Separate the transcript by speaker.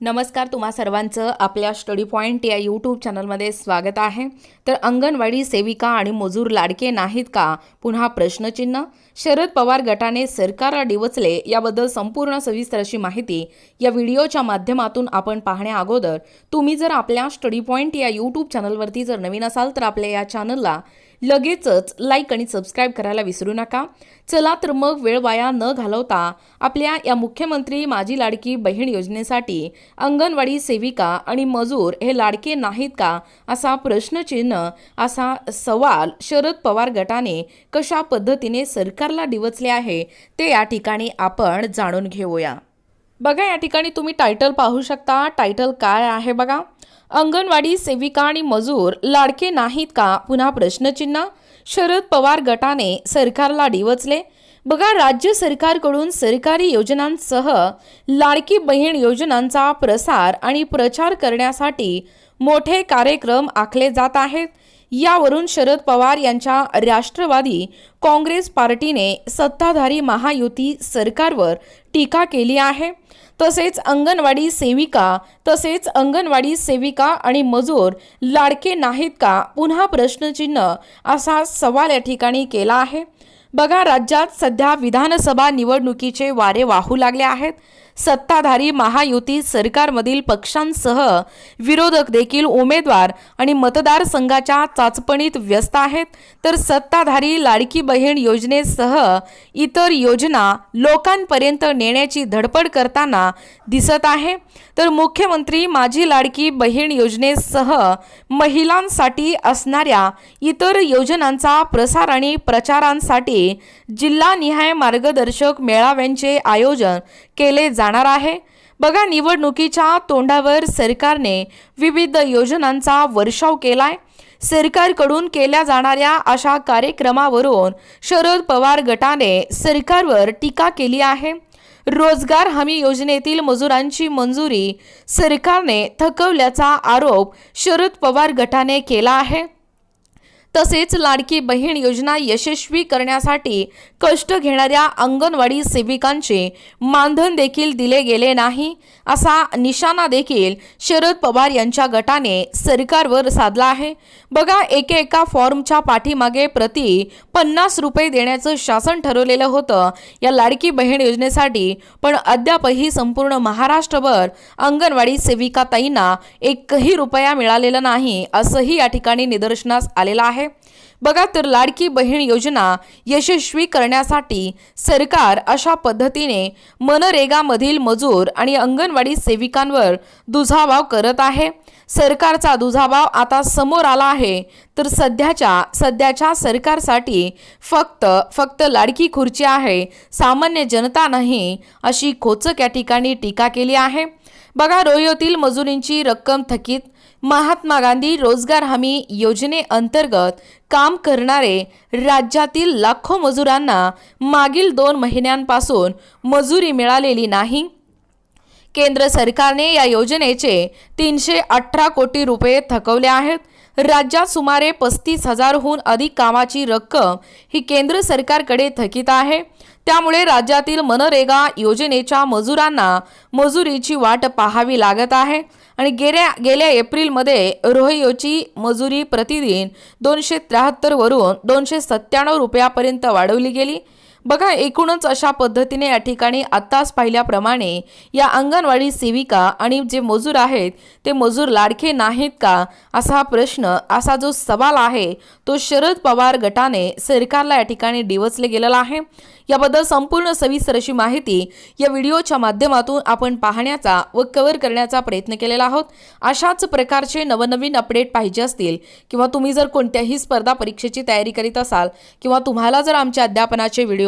Speaker 1: नमस्कार तुम्हा सर्वांचं. आपल्या स्टडी पॉईंट या यूट्यूब चॅनलमध्ये स्वागत आहे. तर अंगणवाडी सेविका आणि मजूर लाडके नाहीत का? पुन्हा प्रश्नचिन्ह. शरद पवार गटाने सरकारला डिवचले याबद्दल संपूर्ण सविस्तर अशी माहिती या व्हिडिओच्या माध्यमातून आपण पाहण्या अगोदर. तुम्ही जर आपल्या स्टडी पॉईंट या यूट्यूब चॅनलवरती जर नवीन असाल तर आपल्या या चॅनलला लगेचच लाईक आणि सबस्क्राईब करायला विसरू नका. चला तर मग वेळ वाया न घालवता आपल्या या मुख्यमंत्री माझी लाडकी बहीण योजनेसाठी अंगणवाडी सेविका आणि मजूर हे लाडके नाहीत का? असा प्रश्नचिन्ह असा सवाल शरद पवार गटाने कशा पद्धतीने सरकारला डिवचले आहे ते या ठिकाणी आपण जाणून घेऊया. बघा या ठिकाणी तुम्ही टायटल पाहू शकता. टायटल काय आहे बघा? अंगणवाडी सेविका आणि मजूर लाडके नाहीत का? पुन्हा प्रश्नचिन्ह. शरद पवार गटाने सरकारला डिवचले. बघा राज्य सरकारकडून सरकारी योजनांसह लाडकी बहीण योजनांचा प्रसार आणि प्रचार करण्यासाठी मोठे कार्यक्रम आखले जात आहेत. यावरून शरद पवार यांच्या राष्ट्रवादी काँग्रेस पार्टीने सत्ताधारी महायुती सरकारवर टीका केली आहे. तसेच अंगणवाडी सेविका तसेच अंगणवाडी सेविका आणि मजूर लाडके नाहीत का? पुन्हा प्रश्नचिन्ह असा सवाल या ठिकाणी केला आहे. बघा राज्यात सध्या विधानसभा निवडणुकीचे वारे वाहू लागले आहेत. सत्ताधारी महायुती सरकारमधील पक्षांसह विरोधक देखील उमेदवार आणि मतदारसंघाच्या चाचपणीत व्यस्त आहेत. तर सत्ताधारी लाडकी बहीण योजनेसह इतर योजना लोकांपर्यंत नेण्याची धडपड करताना दिसत आहे. तर मुख्यमंत्री माझी लाडकी बहीण योजनेसह महिलांसाठी असणाऱ्या इतर योजनांचा प्रसार आणि प्रचारांसाठी जिल्हानिहाय मार्गदर्शक मेळाव्यांचे आयोजन केले जाणार आहे. बघा निवडणुकीच्या तोंडावर सरकारने विविध योजनांचा वर्षाव केलाय. सरकारकडून केल्या जाणाऱ्या अशा कार्यक्रमावरून शरद पवार गटाने सरकारवर टीका केली आहे. रोजगार हमी योजनेतील मजुरांची मंजुरी सरकारने थकवल्याचा आरोप शरद पवार गटाने केला आहे. तसेच लाडकी बहीण योजना यशस्वी करण्यासाठी कष्ट घेणाऱ्या अंगणवाडी सेविकांचे मानधन देखील दिले गेले नाही असा निशाणा देखील शरद पवार यांच्या गटाने सरकारवर साधला आहे. बघा एके एका फॉर्मच्या पाठीमागे प्रति पन्नास रुपये देण्याचं शासन ठरवलेलं होतं या लाडकी बहीण योजनेसाठी पण अद्यापही संपूर्ण महाराष्ट्रभर अंगणवाडी सेविका ताईंना एकही रुपया मिळालेला नाही असंही या ठिकाणी निदर्शनास आलेलं आहे. बघा तर लाडकी बहीण योजना यशस्वी करण्यासाठी सरकार अशा पद्धतीने मनरेगामधील मजूर आणि अंगणवाडी सेविकांवर दुजाभाव करत आहे. सरकारचा दुजाभाव आता समोर आला आहे. तर सध्याच्या सध्याच्या सरकारसाठी फक्त फक्त लाडकी खुर्ची आहे. सामान्य जनता नाही अशी खोचक या ठिकाणी टीका केली आहे. बघा रोयोतील मजुरींची रक्कम थकीत महात्मा गांधी रोजगार हमी योजनेअंतर्गत काम करणारे राज्यातील लाखो मजुरांना मागील दोन महिन्यांपासून मजुरी मिळालेली नाही. केंद्र सरकारने या योजनेचे तीनशे अठरा कोटी रुपये थकवले आहेत. राज्यात सुमारे पस्तीस हजारहून अधिक कामाची रक्कम ही केंद्र सरकारकडे थकीत आहे. त्यामुळे राज्यातील मनरेगा योजनेच्या मजुरांना मजुरीची वाट पाहावी लागत आहे आणि गेल्या गेल्या एप्रिलमध्ये रोहियोची मजुरी प्रतिदिन दोनशे त्र्याहत्तरवरून दोनशे सत्त्याण्णव रुपयापर्यंत वाढवली गेली. बघा एकूणच अशा पद्धतीने या ठिकाणी आत्ताच पाहिल्याप्रमाणे या अंगणवाडी सेविका आणि जे मजूर आहेत ते मजूर लाडके नाहीत का? असा प्रश्न असा जो सवाल आहे तो शरद पवार गटाने सरकारला या ठिकाणी डिवचले गेलेला आहे. याबद्दल संपूर्ण सविस्तर अशी माहिती या व्हिडिओच्या माध्यमातून आपण पाहण्याचा व कव्हर करण्याचा प्रयत्न केलेला आहोत. अशाच प्रकारचे नवनवीन अपडेट पाहिजे असतील किंवा तुम्ही जर कोणत्याही स्पर्धा परीक्षेची तयारी करीत असाल किंवा तुम्हाला जर आमच्या अध्यापनाचे व्हिडिओ